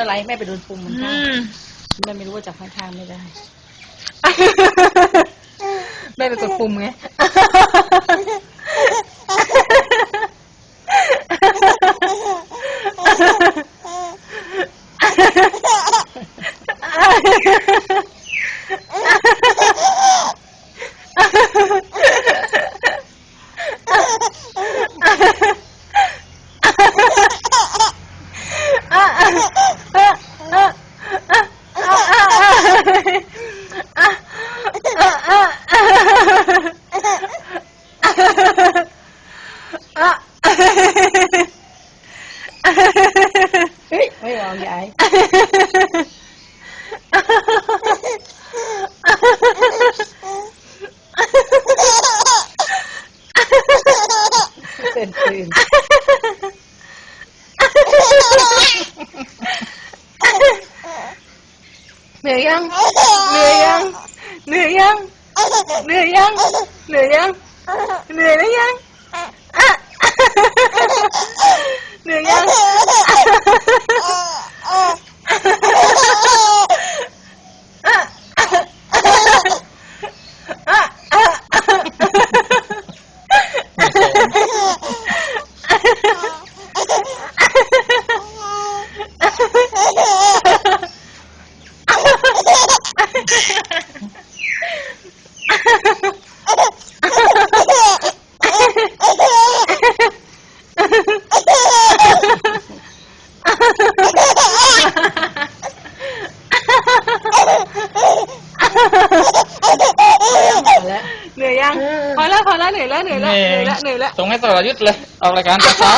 อะไรแม่ไปโดนปุ่มมันอืข้างมแม่ไม่รู้ว่าจับข้างๆไม่ได้แม่ไปกดปุ่มไง bây giờ vậy? Tên tiền người dân người dân người dân người dân người dân người dân. เหนื่อยยังพอแล้วพอแล้วเหนื่อยแล้วเหนื่อยแล้วเหนื่อยแล้วเหนื่อยแล้ว ส่งให้สรยุทธ์เลย ออกรายการตอนเช้า